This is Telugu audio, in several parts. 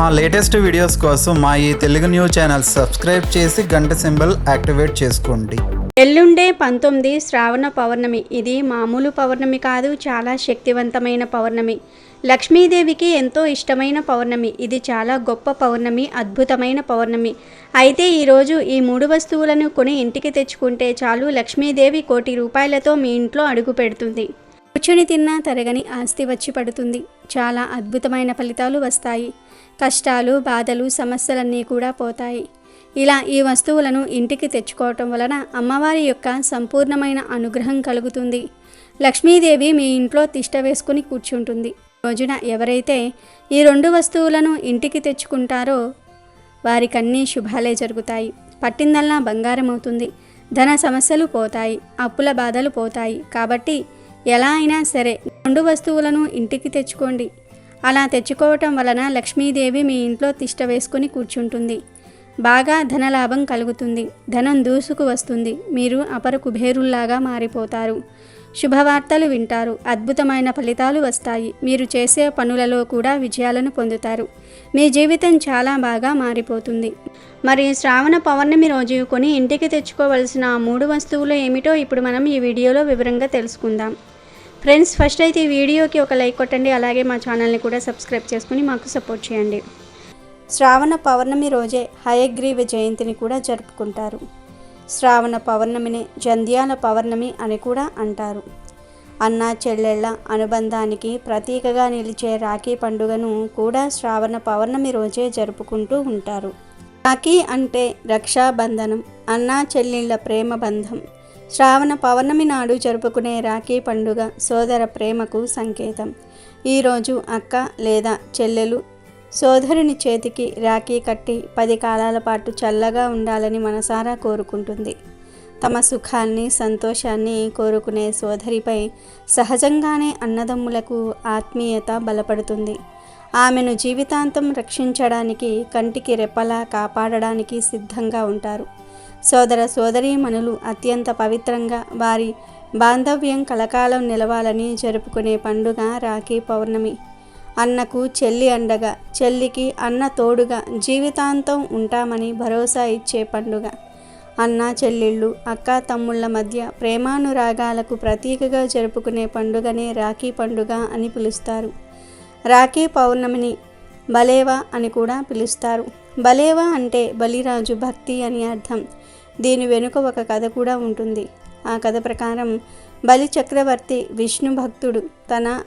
మా లేటెస్ట్ వీడియోస్ కోసం మా ఈ తెలుగు న్యూస్ ఛానల్ సబ్స్క్రైబ్ చేసి గంట సింబల్ యాక్టివేట్ చేసుకోండి. ఎల్లుండే పంతొమ్మిది శ్రావణ పౌర్ణమి. ఇది మామూలు పౌర్ణమి కాదు చాలా శక్తివంతమైన పౌర్ణమి. లక్ష్మీదేవికి ఎంతో ఇష్టమైన పౌర్ణమి. ఇది చాలా గొప్ప పౌర్ణమి అద్భుతమైన పౌర్ణమి. అయితే ఈరోజు ఈ మూడు వస్తువులను కొని ఇంటికి తెచ్చుకుంటే చాలు లక్ష్మీదేవి కోటి రూపాయలతో మీ ఇంట్లో అడుగు పెడుతుంది. కూర్చుని తిన్నా తరగని ఆస్తి వచ్చి పడుతుంది. చాలా అద్భుతమైన ఫలితాలు వస్తాయి. కష్టాలు బాధలు సమస్యలన్నీ కూడా పోతాయి. ఇలా ఈ వస్తువులను ఇంటికి తెచ్చుకోవటం వలన అమ్మవారి యొక్క సంపూర్ణమైన అనుగ్రహం కలుగుతుంది. లక్ష్మీదేవి మీ ఇంట్లో తిష్ట వేసుకుని కూర్చుంటుంది. రోజున ఎవరైతే ఈ రెండు వస్తువులను ఇంటికి తెచ్చుకుంటారో వారికన్నీ శుభాలే జరుగుతాయి. పట్టిందల్లా బంగారం అవుతుంది ధన సమస్యలు పోతాయి. అప్పుల బాధలు పోతాయి. కాబట్టి ఎలా అయినా సరే రెండు వస్తువులను ఇంటికి తెచ్చుకోండి. అలా తెచ్చుకోవటం వలన లక్ష్మీదేవి మీ ఇంట్లో తిష్ట వేసుకుని కూర్చుంటుంది. బాగా ధనలాభం కలుగుతుంది. ధనం దూసుకు వస్తుంది. మీరు అపర కుబేరుల్లాగా మారిపోతారు. శుభవార్తలు వింటారు. అద్భుతమైన ఫలితాలు వస్తాయి. మీరు చేసే పనులలో కూడా విజయాలను పొందుతారు. మీ జీవితం చాలా బాగా మారిపోతుంది. మరి శ్రావణ పౌర్ణమి రోజు కొని ఇంటికి తెచ్చుకోవలసిన మూడు వస్తువులు ఏమిటో ఇప్పుడు మనం ఈ వీడియోలో వివరంగా తెలుసుకుందాం. ఫ్రెండ్స్ ఫస్ట్ అయితే ఈ వీడియోకి ఒక లైక్ కొట్టండి. అలాగే మా ఛానల్ని కూడా సబ్స్క్రైబ్ చేసుకుని మాకు సపోర్ట్ చేయండి. శ్రావణ పౌర్ణమి రోజే హయగ్రీవ జయంతిని కూడా జరుపుకుంటారు. శ్రావణ పౌర్ణమిని జంధ్యాల పౌర్ణమి అని కూడా అంటారు. అన్న చెల్లెళ్ళ అనుబంధానికి ప్రతీకగా నిలిచే రాఖీ పండుగను కూడా శ్రావణ పౌర్ణమి రోజే జరుపుకుంటూ ఉంటారు. రాఖీ అంటే రక్షాబంధనం అన్నా చెల్లెళ్ళ ప్రేమ బంధం. శ్రావణ పౌర్ణమి నాడు జరుపుకునే రాఖీ పండుగ సోదర ప్రేమకు సంకేతం. ఈరోజు అక్క లేదా చెల్లెలు సోదరుని చేతికి రాఖీ కట్టి పది కాలాల పాటు చల్లగా ఉండాలని మనసారా కోరుకుంటుంది. తమ సుఖాన్ని సంతోషాన్ని కోరుకునే సోదరిపై సహజంగానే అన్నదమ్ములకు ఆత్మీయత బలపడుతుంది. ఆమెను జీవితాంతం రక్షించడానికి కంటికి రెప్పలా కాపాడడానికి సిద్ధంగా ఉంటారు. సోదర సోదరీమణులు అత్యంత పవిత్రంగా వారి బాంధవ్యం కలకాలం నిలవాలని జరుపుకునే పండుగ రాఖీ పౌర్ణమి. అన్నకు చెల్లి అండగా చెల్లికి అన్న తోడుగా జీవితాంతం ఉంటామని భరోసా ఇచ్చే పండుగ. అన్న చెల్లెళ్ళు అక్క తమ్ముళ్ళ మధ్య ప్రేమానురాగాలకు ప్రతీకగా జరుపుకునే పండుగనే రాఖీ పండుగ అని పిలుస్తారు. రాఖీ పౌర్ణమిని బలేవా అని కూడా పిలుస్తారు. బలేవా అంటే బలిరాజు భక్తి అని అర్థం. దీని వెనుక ఒక కథ కూడా ఉంటుంది. ఆ కథ ప్రకారం బలి చక్రవర్తి విష్ణు భక్తుడు తన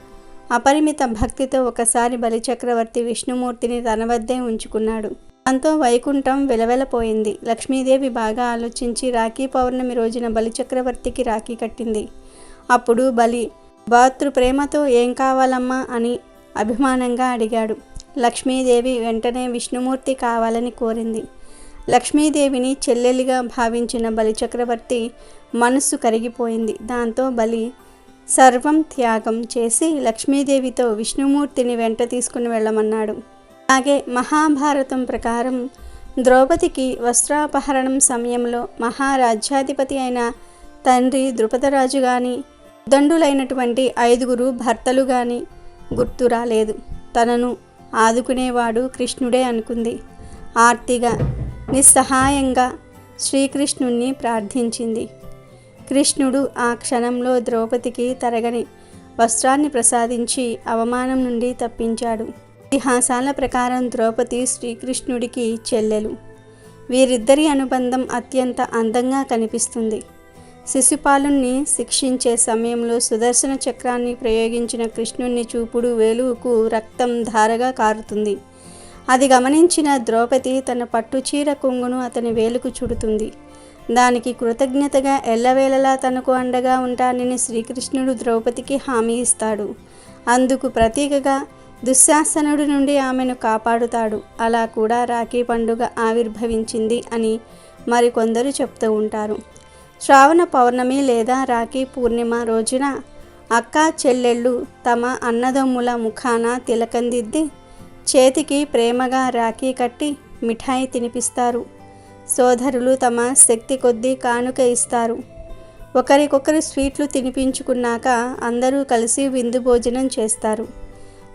అపరిమిత భక్తితో ఒకసారి బలిచక్రవర్తి విష్ణుమూర్తిని తన వద్దే ఉంచుకున్నాడు. దాంతో వైకుంఠం వెలవెలపోయింది. లక్ష్మీదేవి బాగా ఆలోచించి రాఖీ పౌర్ణమి రోజున బలిచక్రవర్తికి రాఖీ కట్టింది. అప్పుడు బలి భాతృ ప్రేమతో ఏం కావాలమ్మా? అని అభిమానంగా అడిగాడు. లక్ష్మీదేవి వెంటనే విష్ణుమూర్తి కావాలని కోరింది. లక్ష్మీదేవిని చెల్లెలిగా భావించిన బలిచక్రవర్తి మనస్సు కరిగిపోయింది. దాంతో బలి సర్వం త్యాగం చేసి లక్ష్మీదేవితో విష్ణుమూర్తిని వెంట తీసుకుని వెళ్ళమన్నాడు. అలాగే మహాభారతం ప్రకారం ద్రౌపదికి వస్త్రాపహరణం సమయంలో మహారాజ్యాధిపతి అయిన తండ్రి ద్రుపదరాజు కానీ దండులైనటువంటి ఐదుగురు భర్తలు కానీ గుర్తు రాలేదు. తనను ఆదుకునేవాడు కృష్ణుడే అనుకుంది. ఆర్తిగా నిస్సహాయంగా శ్రీకృష్ణుణ్ణి ప్రార్థించింది. కృష్ణుడు ఆ క్షణంలో ద్రౌపదికి తరగని వస్త్రాన్ని ప్రసాదించి అవమానం నుండి తప్పించాడు. ఇతిహాసాల ప్రకారం ద్రౌపది శ్రీకృష్ణుడికి చెల్లెలు. వీరిద్దరి అనుబంధం అత్యంత అందంగా కనిపిస్తుంది. శిశుపాలుణ్ణి శిక్షించే సమయంలో సుదర్శన చక్రాన్ని ప్రయోగించిన కృష్ణుణ్ణి చూపుడు వేలువుకు రక్తం ధారగా కారుతుంది. అది గమనించిన ద్రౌపది తన పట్టుచీర కొంగును అతని వేలుకు చుడుతుంది. దానికి కృతజ్ఞతగా ఎల్లవేళలా తనకు అండగా ఉంటానని శ్రీకృష్ణుడు ద్రౌపదికి హామీ ఇస్తాడు. అందుకు ప్రతీకగా దుశ్శాసనుడి నుండి ఆమెను కాపాడుతాడు. అలా కూడా రాఖీ పండుగ ఆవిర్భవించింది అని మరికొందరు చెప్తూ ఉంటారు. శ్రావణ పౌర్ణమి లేదా రాఖీ పూర్ణిమ రోజున అక్క చెల్లెళ్ళు తమ అన్నదమ్ముల ముఖాన తిలకందిద్ది చేతికి ప్రేమగా రాఖీ కట్టి మిఠాయి తినిపిస్తారు. సోదరులు తమ శక్తి కొద్దీ కానుక ఇస్తారు. ఒకరికొకరు స్వీట్లు తినిపించుకున్నాక అందరూ కలిసి విందు భోజనం చేస్తారు.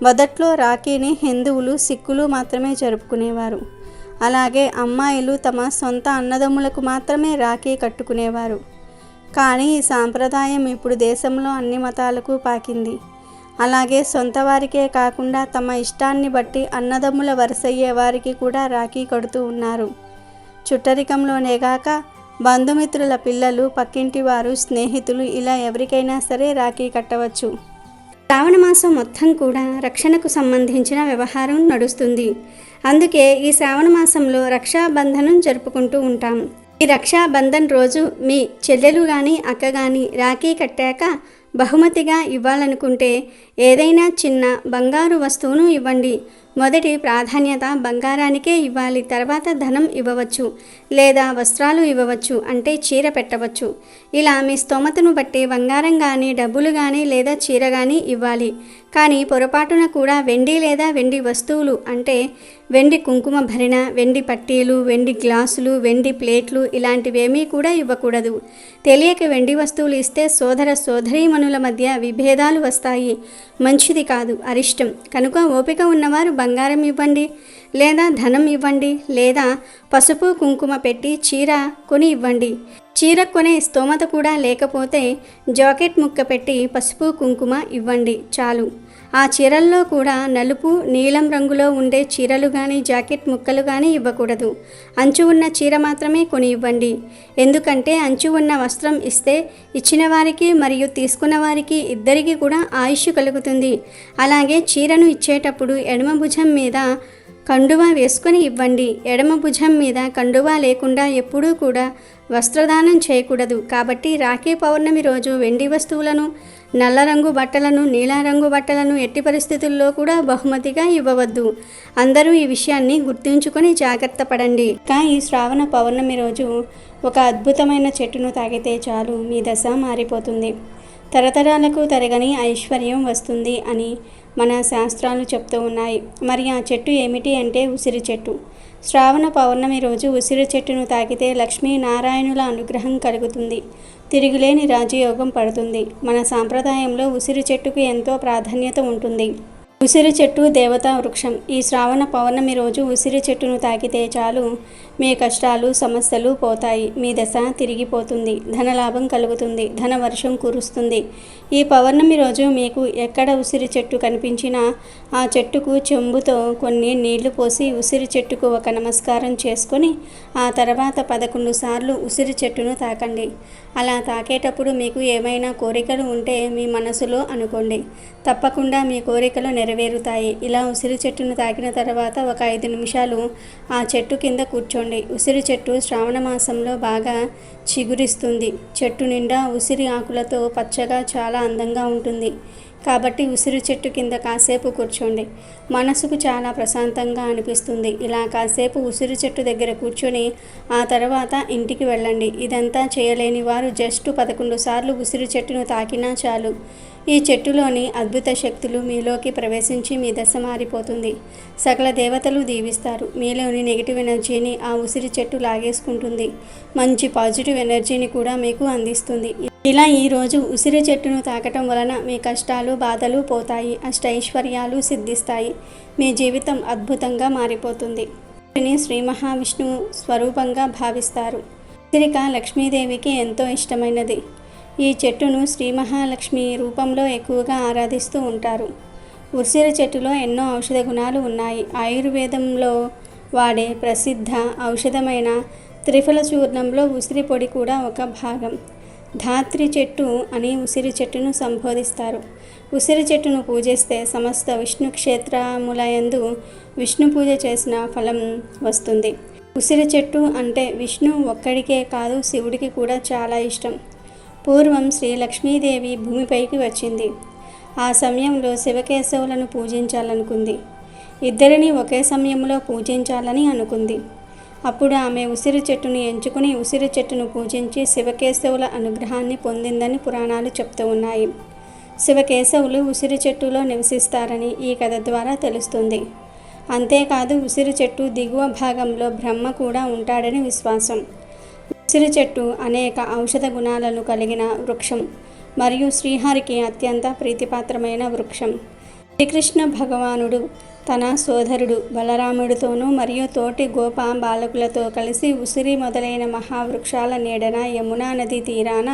మొదట్లో రాఖీని హిందువులు సిక్కులు మాత్రమే జరుపుకునేవారు. అలాగే అమ్మాయిలు తమ సొంత అన్నదమ్ములకు మాత్రమే రాఖీ కట్టుకునేవారు. కానీ ఈ సాంప్రదాయం ఇప్పుడు దేశంలో అన్ని మతాలకు పాకింది. అలాగే సొంత వారికే కాకుండా తమ ఇష్టాన్ని బట్టి అన్నదమ్ముల వరుసయ్యే వారికి కూడా రాఖీ కడుతూ ఉన్నారు. చుట్టరికంలోనేగాక బంధుమిత్రుల పిల్లలు పక్కింటి వారు స్నేహితులు ఇలా ఎవరికైనా సరే రాఖీ కట్టవచ్చు. శ్రావణ మాసం మొత్తం కూడా రక్షణకు సంబంధించిన వ్యవహారం నడుస్తుంది. అందుకే ఈ శ్రావణ మాసంలో రక్షాబంధనం జరుపుకుంటూ ఉంటాం. ఈ రక్షాబంధన్ రోజు మీ చెల్లెలు కానీ అక్క కానీ రాఖీ కట్టాక బహుమతిగా ఇవ్వాలనుకుంటే ఏదైనా చిన్న బంగారు వస్తువును ఇవ్వండి. మొదటి ప్రాధాన్యత బంగారానికే ఇవ్వాలి తర్వాత ధనం ఇవ్వవచ్చు లేదా వస్త్రాలు ఇవ్వవచ్చు అంటే చీర పెట్టవచ్చు. ఇలా మీ స్తోమతను బట్టి బంగారం కానీ డబ్బులు కానీ లేదా చీర కానీ ఇవ్వాలి. కానీ పొరపాటున కూడా వెండి లేదా వెండి వస్తువులు అంటే వెండి కుంకుమ భరిణ వెండి పట్టీలు వెండి గ్లాసులు వెండి ప్లేట్లు ఇలాంటివేమీ కూడా ఇవ్వకూడదు. తెలియక వెండి వస్తువులు ఇస్తే సోదర సోదరీమణుల మధ్య విభేదాలు వస్తాయి. మంచిది కాదు అరిష్టం. కనుక ఓపిక ఉన్నవారు బంగారం ఇవ్వండి లేదా ధనం ఇవ్వండి లేదా పసుపు కుంకుమ పెట్టి చీర కొని ఇవ్వండి. చీర కొనే స్తోమత కూడా లేకపోతే జాకెట్ ముక్క పెట్టి పసుపు కుంకుమ ఇవ్వండి చాలు. ఆ చీరల్లో కూడా నలుపు నీలం రంగులో ఉండే చీరలు కానీ జాకెట్ ముక్కలు కానీ ఇవ్వకూడదు. అంచు ఉన్న చీర మాత్రమే కొని ఇవ్వండి ఎందుకంటే అంచు ఉన్న వస్త్రం ఇస్తే ఇచ్చిన వారికి మరియు తీసుకున్న వారికి ఇద్దరికీ కూడా ఆయుష్ కలుగుతుంది. అలాగే చీరను ఇచ్చేటప్పుడు ఎడమ భుజం మీద కండువా వేసుకొని ఇవ్వండి. ఎడమ భుజం మీద కండువా లేకుండా ఎప్పుడూ కూడా వస్త్రదానం చేయకూడదు. కాబట్టి రాఖీ పౌర్ణమి రోజు వెండి వస్తువులను నల్ల రంగు బట్టలను నీలారంగు బట్టలను ఎట్టి పరిస్థితుల్లో కూడా బహుమతిగా ఇవ్వవద్దు. అందరూ ఈ విషయాన్ని గుర్తుంచుకొని జాగ్రత్త పడండి. ఇంకా ఈ శ్రావణ పౌర్ణమి రోజు ఒక అద్భుతమైన చెట్టును తాగితే చాలు. మీ దశ మారిపోతుంది. తరతరాలకు తరగని ఐశ్వర్యం వస్తుంది అని మన శాస్త్రాలు చెప్తూ ఉన్నాయి. మరి ఆ చెట్టు ఏమిటి అంటే ఉసిరి చెట్టు. శ్రావణ పౌర్ణమి రోజు ఉసిరి చెట్టును తాకితే లక్ష్మీనారాయణుల అనుగ్రహం కలుగుతుంది. తిరుగులేని రాజయోగం పడుతుంది. మన సాంప్రదాయంలో ఉసిరి చెట్టుకు ఎంతో ప్రాధాన్యత ఉంటుంది. ఉసిరి చెట్టు దేవతా వృక్షం. ఈ శ్రావణ పౌర్ణమి రోజు ఉసిరి చెట్టును తాకితే చాలు మీ కష్టాలు సమస్యలు పోతాయి. మీ దశ తిరిగిపోతుంది. ధనలాభం కలుగుతుంది. ధన వర్షం కురుస్తుంది. ఈ పౌర్ణమి రోజు మీకు ఎక్కడ ఉసిరి చెట్టు కనిపించినా ఆ చెట్టుకు చెంబుతో కొన్ని నీళ్ళు పోసి ఉసిరి చెట్టుకు ఒక నమస్కారం చేసుకొని ఆ తర్వాత పదకొండు సార్లు ఉసిరి చెట్టును తాకండి. అలా తాకేటప్పుడు మీకు ఏమైనా కోరికలు ఉంటే మీ మనసులో అనుకోండి. తప్పకుండా మీ కోరికలు నెరవేరుతాయి. ఇలా ఉసిరి చెట్టును తాకిన తర్వాత ఒక ఐదు నిమిషాలు ఆ చెట్టు కింద కూర్చోండి. ఉసిరి చెట్టు శ్రావణ మాసంలో బాగా చిగురిస్తుంది. చెట్టు నిండా ఉసిరి ఆకులతో పచ్చగా చాలా అందంగా ఉంటుంది. కాబట్టి ఉసిరి చెట్టు కింద కాసేపు కూర్చోండి. మనసుకు చాలా ప్రశాంతంగా అనిపిస్తుంది. ఇలా కాసేపు ఉసిరి చెట్టు దగ్గర కూర్చొని ఆ తర్వాత ఇంటికి వెళ్ళండి. ఇదంతా చేయలేని వారు జస్ట్ పదకొండు సార్లు ఉసిరి చెట్టును తాకినా చాలు. ఈ చెట్టులోని అద్భుత శక్తులు మీలోకి ప్రవేశించి మీ దశ మారిపోతుంది. సకల దేవతలు దీవిస్తారు. మీలోని నెగిటివ్ ఎనర్జీని ఆ ఉసిరి చెట్టు లాగేసుకుంటుంది. మంచి పాజిటివ్ ఎనర్జీని కూడా మీకు అందిస్తుంది. ఇలా ఈరోజు ఉసిరి చెట్టును తాకటం వలన మీ కష్టాలు బాధలు పోతాయి అష్టైశ్వర్యాలు సిద్ధిస్తాయి. మీ జీవితం అద్భుతంగా మారిపోతుంది. వీటిని శ్రీ మహావిష్ణువు స్వరూపంగా భావిస్తారు. ఉసిరిక లక్ష్మీదేవికి ఎంతో ఇష్టమైనది. ఈ చెట్టును శ్రీ మహాలక్ష్మి రూపంలో ఎక్కువగా ఆరాధిస్తూ ఉంటారు. ఉసిరి చెట్టులో ఎన్నో ఔషధ గుణాలు ఉన్నాయి. ఆయుర్వేదంలో వాడే ప్రసిద్ధ ఔషధమైన త్రిఫల చూర్ణంలో ఉసిరి పొడి కూడా ఒక భాగం. ధాత్రి చెట్టు అని ఉసిరి చెట్టును సంబోధిస్తారు. ఉసిరి చెట్టును పూజిస్తే సమస్త విష్ణు క్షేత్రములయందు విష్ణు పూజ చేసిన ఫలం వస్తుంది. ఉసిరి చెట్టు అంటే విష్ణు ఒక్కడికే కాదు శివుడికి కూడా చాలా ఇష్టం. పూర్వం శ్రీ లక్ష్మీదేవి భూమిపైకి వచ్చింది. ఆ సమయంలో శివకేశవులను పూజించాలనుకుంది. ఇద్దరిని ఒకే సమయంలో పూజించాలని అనుకుంది. అప్పుడు ఆమె ఉసిరి చెట్టును ఎంచుకుని ఉసిరి చెట్టును పూజించి శివకేశవుల అనుగ్రహాన్ని పొందిందని పురాణాలు చెప్తూ ఉన్నాయి. శివకేశవులు ఉసిరి చెట్టులో నివసిస్తారని ఈ కథ ద్వారా తెలుస్తుంది. అంతేకాదు ఉసిరి చెట్టు దిగువ భాగంలో బ్రహ్మ కూడా ఉంటాడని విశ్వాసం. ఉసిరి చెట్టు అనేక ఔషధ గుణాలను కలిగిన వృక్షం మరియు శ్రీహరికి అత్యంత ప్రీతిపాత్రమైన వృక్షం. శ్రీకృష్ణ భగవానుడు తన సోదరుడు బలరాముడితోనూ మరియు తోటి గోపా బాలకులతో కలిసి ఉసిరి మొదలైన మహావృక్షాల నీడన యమునా నది తీరాన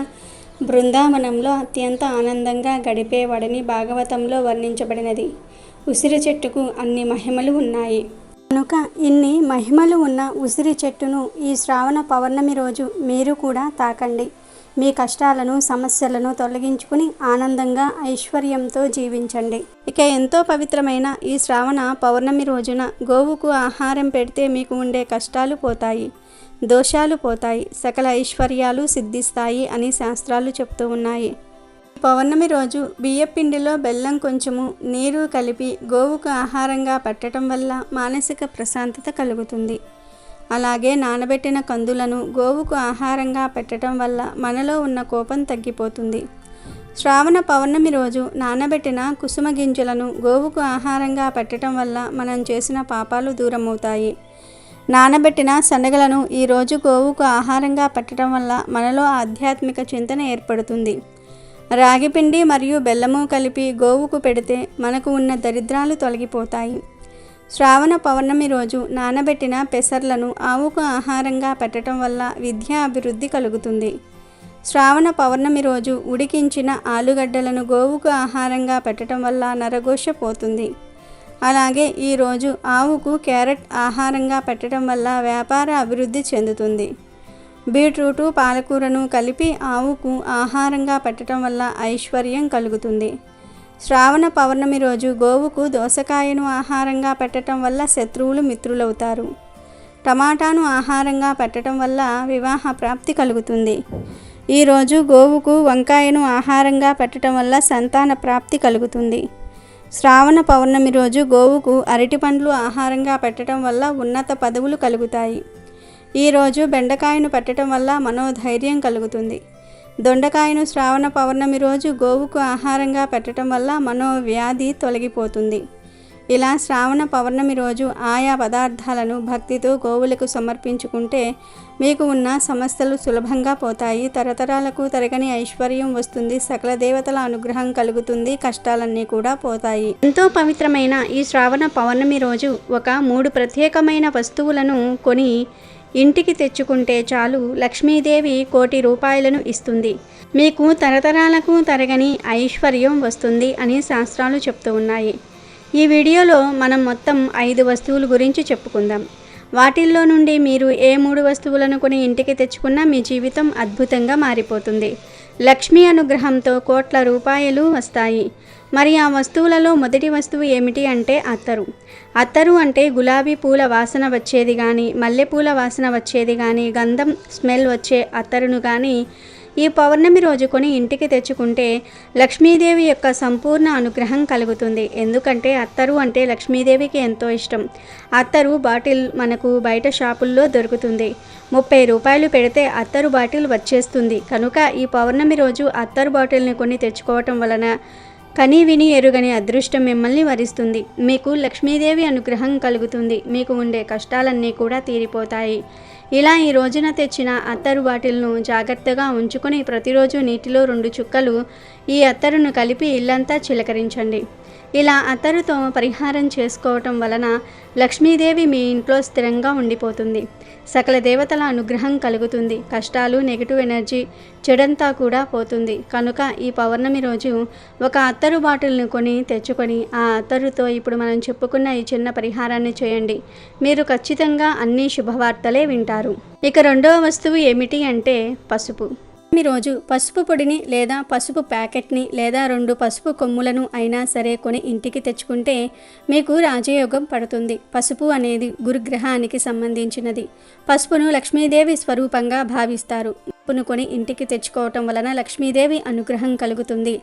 బృందావనంలో అత్యంత ఆనందంగా గడిపేవాడని భాగవతంలో వర్ణించబడినది. ఉసిరి చెట్టుకు అన్ని మహిమలు ఉన్నాయి. కనుక ఇన్ని మహిమలు ఉన్న ఉసిరి చెట్టును ఈ శ్రావణ పౌర్ణమి రోజు మీరు కూడా తాకండి. మీ కష్టాలను సమస్యలను తొలగించుకుని ఆనందంగా ఐశ్వర్యంతో జీవించండి. ఇక ఎంతో పవిత్రమైన ఈ శ్రావణ పౌర్ణమి రోజున గోవుకు ఆహారం పెడితే మీకు ఉండే కష్టాలు పోతాయి దోషాలు పోతాయి సకల ఐశ్వర్యాలు సిద్ధిస్తాయి అని శాస్త్రాలు చెప్తూ ఉన్నాయి. పౌర్ణమి రోజు బియ్యపిండిలో బెల్లం కొంచెము నీరు కలిపి గోవుకు ఆహారంగా పెట్టడం వల్ల మానసిక ప్రశాంతత కలుగుతుంది. అలాగే నానబెట్టిన కందులను గోవుకు ఆహారంగా పెట్టడం వల్ల మనలో ఉన్న కోపం తగ్గిపోతుంది. శ్రావణ పౌర్ణమి రోజు నానబెట్టిన కుసుమ గింజలను గోవుకు ఆహారంగా పెట్టడం వల్ల మనం చేసిన పాపాలు దూరమవుతాయి. నానబెట్టిన శనగలను ఈరోజు గోవుకు ఆహారంగా పెట్టడం వల్ల మనలో ఆధ్యాత్మిక చింతన ఏర్పడుతుంది. రాగిపిండి మరియు బెల్లము కలిపి గోవుకు పెడితే మనకు ఉన్న దరిద్రాలు తొలగిపోతాయి. శ్రావణ పౌర్ణమి రోజు నానబెట్టిన పెసర్లను ఆవుకు ఆహారంగా పెట్టడం వల్ల విద్యా అభివృద్ధి కలుగుతుంది. శ్రావణ పౌర్ణమి రోజు ఉడికించిన ఆలుగడ్డలను గోవుకు ఆహారంగా పెట్టడం వల్ల నరఘోష పోతుంది. అలాగే ఈరోజు ఆవుకు క్యారెట్ ఆహారంగా పెట్టడం వల్ల వ్యాపార అభివృద్ధి చెందుతుంది. బీట్రూటు పాలకూరను కలిపి ఆవుకు ఆహారంగా పెట్టడం వల్ల ఐశ్వర్యం కలుగుతుంది. శ్రావణ పౌర్ణమి రోజు గోవుకు దోసకాయను ఆహారంగా పెట్టడం వల్ల శత్రువులు మిత్రులవుతారు. టమాటాను ఆహారంగా పెట్టడం వల్ల వివాహ ప్రాప్తి కలుగుతుంది. ఈరోజు గోవుకు వంకాయను ఆహారంగా పెట్టడం వల్ల సంతాన ప్రాప్తి కలుగుతుంది. శ్రావణ పౌర్ణమి రోజు గోవుకు అరటి పండ్లు ఆహారంగా పెట్టడం వల్ల ఉన్నత పదవులు కలుగుతాయి. ఈరోజు బెండకాయను పెట్టడం వల్ల మనోధైర్యం కలుగుతుంది. దొండకాయను శ్రావణ పౌర్ణమి రోజు గోవుకు ఆహారంగా పెట్టడం వల్ల మనోవ్యాధి తొలగిపోతుంది. ఇలా శ్రావణ పౌర్ణమి రోజు ఆయా పదార్థాలను భక్తితో గోవులకు సమర్పించుకుంటే మీకు ఉన్న సమస్యలు సులభంగా పోతాయి. తరతరాలకు తరగని ఐశ్వర్యం వస్తుంది. సకల దేవతల అనుగ్రహం కలుగుతుంది. కష్టాలన్నీ కూడా పోతాయి. ఎంతో పవిత్రమైన ఈ శ్రావణ పౌర్ణమి రోజు ఒక మూడు ప్రత్యేకమైన వస్తువులను కొని ఇంటికి తెచ్చుకుంటే చాలు లక్ష్మీదేవి కోటి రూపాయలను ఇస్తుంది. మీకు తరతరాలకు తరగని ఐశ్వర్యం వస్తుంది అని శాస్త్రాలు చెప్తూ ఉన్నాయి. ఈ వీడియోలో మనం మొత్తం ఐదు వస్తువుల గురించి చెప్పుకుందాం. వాటిల్లో నుండి మీరు ఏ మూడు వస్తువులను కొని ఇంటికి తెచ్చుకున్నా మీ జీవితం అద్భుతంగా మారిపోతుంది. లక్ష్మీ అనుగ్రహంతో కోట్ల రూపాయలు వస్తాయి. మరి ఆ వస్తువులలో మొదటి వస్తువు ఏమిటి అంటే అత్తరు. అత్తరు అంటే గులాబీ పూల వాసన వచ్చేది కానీ మల్లెపూల వాసన వచ్చేది కానీ గంధం స్మెల్ వచ్చే అత్తరును కానీ ఈ పౌర్ణమి రోజు కొని ఇంటికి తెచ్చుకుంటే లక్ష్మీదేవి యొక్క సంపూర్ణ అనుగ్రహం కలుగుతుంది. ఎందుకంటే అత్తరు అంటే లక్ష్మీదేవికి ఎంతో ఇష్టం. అత్తరు బాటిల్ మనకు బయట షాపుల్లో దొరుకుతుంది. ముప్పై రూపాయలు పెడితే అత్తరు బాటిల్ వచ్చేస్తుంది. కనుక ఈ పౌర్ణమి రోజు అత్తరు బాటిల్ని కొని తెచ్చుకోవటం వలన కని విని ఎరుగని అదృష్టం మిమ్మల్ని వరిస్తుంది. మీకు లక్ష్మీదేవి అనుగ్రహం కలుగుతుంది. మీకు ఉండే కష్టాలన్నీ కూడా తీరిపోతాయి. ఇలా ఈ రోజున తెచ్చిన అత్తరు బాటిల్ను జాగ్రత్తగా ఉంచుకొని ప్రతిరోజు నీటిలో రెండు చుక్కలు ఈ అత్తరును కలిపి ఇల్లంతా చిలకరించండి. ఇలా అత్తరుతో పరిహారం చేసుకోవటం వలన లక్ష్మీదేవి మీ ఇంట్లో స్థిరంగా ఉండిపోతుంది. సకల దేవతల అనుగ్రహం కలుగుతుంది. కష్టాలు నెగిటివ్ ఎనర్జీ చెడంతా కూడా పోతుంది. కనుక ఈ పౌర్ణమి రోజు ఒక అత్తరు బాటిల్ను కొని తెచ్చుకొని ఆ అత్తరుతో ఇప్పుడు మనం చెప్పుకున్న ఈ చిన్న పరిహారాన్ని చేయండి. మీరు ఖచ్చితంగా అన్ని శుభవార్తలే వింటారు. ఇక రెండవ వస్తువు ఏమిటి అంటే పసుపు. రోజు పసుపు పొడిని లేదా పసుపు ప్యాకెట్ని లేదా రెండు పసుపు కొమ్ములను అయినా సరే కొని ఇంటికి తెచ్చుకుంటే మీకు రాజయోగం పడుతుంది. పసుపు అనేది గురుగ్రహానికి సంబంధించినది. పసుపును లక్ష్మీదేవి స్వరూపంగా భావిస్తారు. పసుపును కొని ఇంటికి తెచ్చుకోవటం వలన లక్ష్మీదేవి అనుగ్రహం కలుగుతుంది.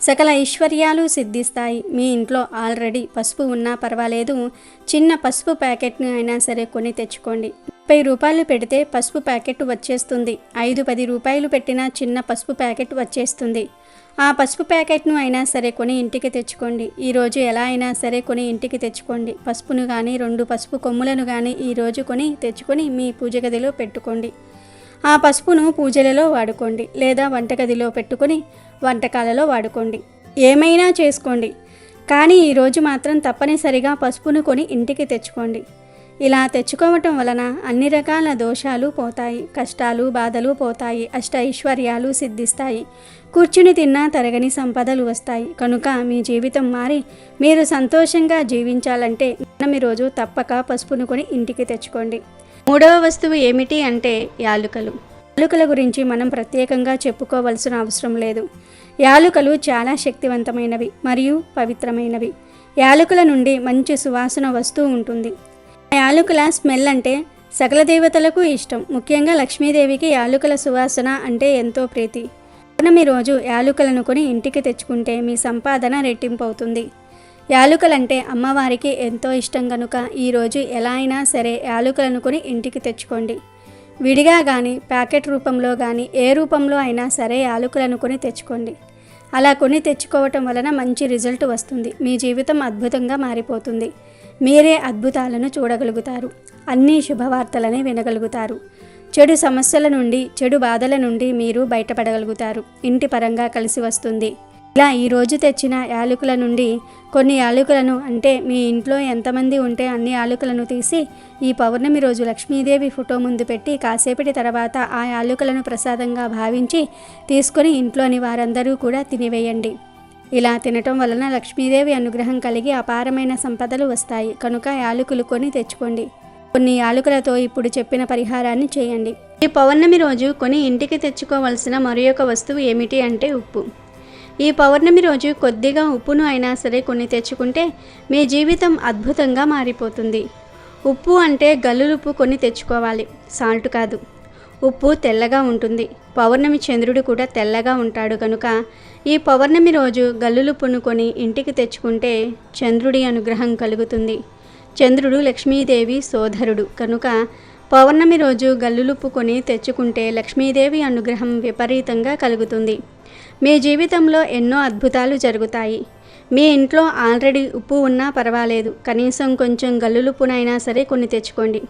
సకల ఐశ్వర్యాలు సిద్ధిస్తాయి. మీ ఇంట్లో ఆల్రెడీ పసుపు ఉన్నా పర్వాలేదు. చిన్న పసుపు ప్యాకెట్ని అయినా సరే కొని తెచ్చుకోండి. ముప్పై రూపాయలు పెడితే పసుపు ప్యాకెట్ వచ్చేస్తుంది. ఐదు పది రూపాయలు పెట్టిన చిన్న పసుపు ప్యాకెట్ వచ్చేస్తుంది. ఆ పసుపు ప్యాకెట్ను అయినా సరే కొని ఇంటికి తెచ్చుకోండి. ఈరోజు ఎలా అయినా సరే కొని ఇంటికి తెచ్చుకోండి. పసుపును కానీ రెండు పసుపు కొమ్ములను కానీ ఈరోజు కొని తెచ్చుకొని మీ పూజ గదిలో పెట్టుకోండి. ఆ పసుపును పూజలలో వాడుకోండి లేదా వంటగదిలో పెట్టుకొని వంటకాలలో వాడుకోండి. ఏమైనా చేసుకోండి. కానీ ఈరోజు మాత్రం తప్పనిసరిగా పసుపును కొని ఇంటికి తెచ్చుకోండి. ఇలా తెచ్చుకోవటం వలన అన్ని రకాల దోషాలు పోతాయి కష్టాలు బాధలు పోతాయి అష్ట ఐశ్వర్యాలు సిద్ధిస్తాయి. కూర్చుని తిన్నా తరగని సంపదలు వస్తాయి. కనుక మీ జీవితం మారి మీరు సంతోషంగా జీవించాలంటే మనం ఈరోజు తప్పక పసుపును కొని ఇంటికి తెచ్చుకోండి. మూడవ వస్తువు ఏమిటి అంటే యాలుకలు. యాలుకల గురించి మనం ప్రత్యేకంగా చెప్పుకోవలసిన అవసరం లేదు. యాలుకలు చాలా శక్తివంతమైనవి మరియు పవిత్రమైనవి. యాలకుల నుండి మంచి సువాసన వస్తూ ఉంటుంది. యాలకుల స్మెల్ అంటే సకల దేవతలకు ఇష్టం. ముఖ్యంగా లక్ష్మీదేవికి యాలుకల సువాసన అంటే ఎంతో ప్రీతి. పౌర్ణమి రోజు యాలుకలను కొని ఇంటికి తెచ్చుకుంటే మీ సంపాదన రెట్టింపు అవుతుంది యాలుకలంటే అమ్మవారికి ఎంతో ఇష్టం కనుక ఈరోజు ఎలా అయినా సరే యాలుకలను కొని ఇంటికి తెచ్చుకోండి. విడిగా కానీ ప్యాకెట్ రూపంలో కానీ ఏ రూపంలో అయినా సరే యాలకులను కొని తెచ్చుకోండి. అలా కొని తెచ్చుకోవటం వలన మంచి రిజల్ట్ వస్తుంది. మీ జీవితం అద్భుతంగా మారిపోతుంది. మీరే అద్భుతాలను చూడగలుగుతారు. అన్ని శుభవార్తలనే వినగలుగుతారు. చెడు సమస్యల నుండి చెడు బాధల నుండి మీరు బయటపడగలుగుతారు. ఇంటి పరంగా కలిసి వస్తుంది. ఇలా ఈరోజు తెచ్చిన యాలకుల నుండి కొన్ని యాలకులను అంటే మీ ఇంట్లో ఎంతమంది ఉంటే అన్ని యాలకులను తీసి ఈ పౌర్ణమి రోజు లక్ష్మీదేవి ఫోటో ముందు పెట్టి కాసేపటి తర్వాత ఆ యాలకులను ప్రసాదంగా భావించి తీసుకొని ఇంట్లోని వారందరూ కూడా తినివేయండి. ఇలా తినటం వలన లక్ష్మీదేవి అనుగ్రహం కలిగి అపారమైన సంపదలు వస్తాయి. కనుక యాలకులు కొని తెచ్చుకోండి. కొన్ని యాలకులతో ఇప్పుడు చెప్పిన పరిహారాన్ని చేయండి. ఈ పౌర్ణమి రోజు కొని ఇంటికి తెచ్చుకోవలసిన మరొక వస్తువు ఏమిటి అంటే ఉప్పు. ఈ పౌర్ణమి రోజు కొద్దిగా ఉప్పును అయినా సరే కొన్ని తెచ్చుకుంటే మీ జీవితం అద్భుతంగా మారిపోతుంది. ఉప్పు అంటే గల్లులుప్పు కొన్ని తెచ్చుకోవాలి. సాల్ట్ కాదు. ఉప్పు తెల్లగా ఉంటుంది. పౌర్ణమి చంద్రుడు కూడా తెల్లగా ఉంటాడు. కనుక ఈ పౌర్ణమి రోజు గల్లులుప్పును కొని ఇంటికి తెచ్చుకుంటే చంద్రుడి అనుగ్రహం కలుగుతుంది. చంద్రుడు లక్ష్మీదేవి సోదరుడు. కనుక పౌర్ణమి రోజు గల్లులుప్పు కొని తెచ్చుకుంటే లక్ష్మీదేవి అనుగ్రహం విపరీతంగా కలుగుతుంది. మీ జీవితంలో ఎన్నో అద్భుతాలు జరుగుతాయి. మీ ఇంట్లో ఆల్రెడీ ఉప్పు ఉన్నా పర్వాలేదు. కనీసం కొంచెం గల్లులుప్పునైనా సరే కొన్ని తెచ్చుకోండి.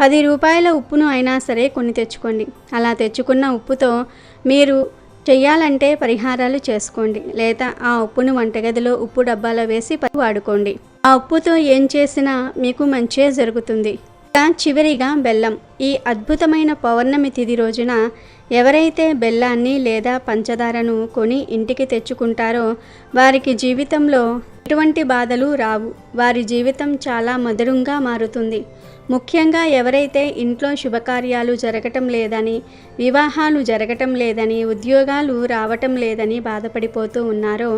పది రూపాయల ఉప్పును అయినా సరే కొన్ని తెచ్చుకోండి. అలా తెచ్చుకున్న ఉప్పుతో మీరు చెయ్యాలంటే పరిహారాలు చేసుకోండి. లేదా ఆ ఉప్పును వంటగదిలో ఉప్పు డబ్బాలో వేసి వాడుకోండి. ఆ ఉప్పుతో ఏం చేసినా మీకు మంచే జరుగుతుంది. చివరిగా బెల్లం. ఈ అద్భుతమైన పౌర్ణమి తిది రోజున ఎవరైతే బెల్లాన్ని లేదా పంచదారను కొని ఇంటికి తెచ్చుకుంటారో వారికి జీవితంలో ఎటువంటి బాధలు రావు. వారి జీవితం చాలా మధురంగా మారుతుంది. ముఖ్యంగా ఎవరైతే ఇంట్లో శుభకార్యాలు జరగటం లేదని వివాహాలు జరగటం లేదని ఉద్యోగాలు రావటం లేదని బాధపడిపోతూ ఉన్నారో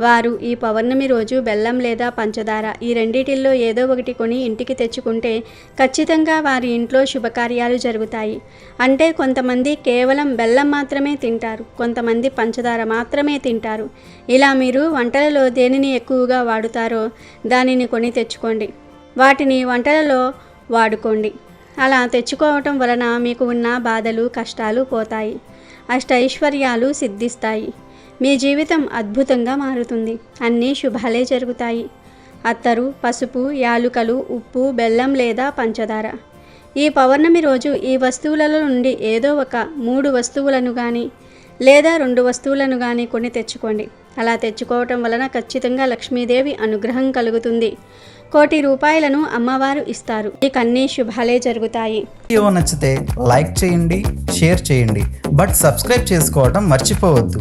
వారు ఈ పౌర్ణమి రోజు బెల్లం లేదా పంచదార ఈ రెండిటిల్లో ఏదో ఒకటి కొని ఇంటికి తెచ్చుకుంటే ఖచ్చితంగా వారి ఇంట్లో శుభకార్యాలు జరుగుతాయి. అంటే కొంతమంది కేవలం బెల్లం మాత్రమే తింటారు కొంతమంది పంచదార మాత్రమే తింటారు. ఇలా మీరు వంటలలో దేనిని ఎక్కువగా వాడుతారో దానిని కొని తెచ్చుకోండి. వాటిని వంటలలో వాడుకోండి. అలా తెచ్చుకోవటం వలన మీకు ఉన్న బాధలు కష్టాలు పోతాయి. అష్ట ఐశ్వర్యాలు సిద్ధిస్తాయి. మీ జీవితం అద్భుతంగా మారుతుంది. అన్నీ శుభాలే జరుగుతాయి. అత్తరు పసుపు యాలుకలు ఉప్పు బెల్లం లేదా పంచదార. ఈ పౌర్ణమి రోజు ఈ వస్తువులలో నుండి ఏదో ఒక మూడు వస్తువులను కానీ లేదా రెండు వస్తువులను కానీ కొన్ని తెచ్చుకోండి. అలా తెచ్చుకోవటం వలన ఖచ్చితంగా లక్ష్మీదేవి అనుగ్రహం కలుగుతుంది. కోటి రూపాయలను అమ్మవారు ఇస్తారు. మీకు అన్ని శుభాలే జరుగుతాయి. వీడియో నచ్చితే లైక్ చేయండి షేర్ చేయండి. బట్ సబ్స్క్రైబ్ చేసుకోవడం మర్చిపోవద్దు.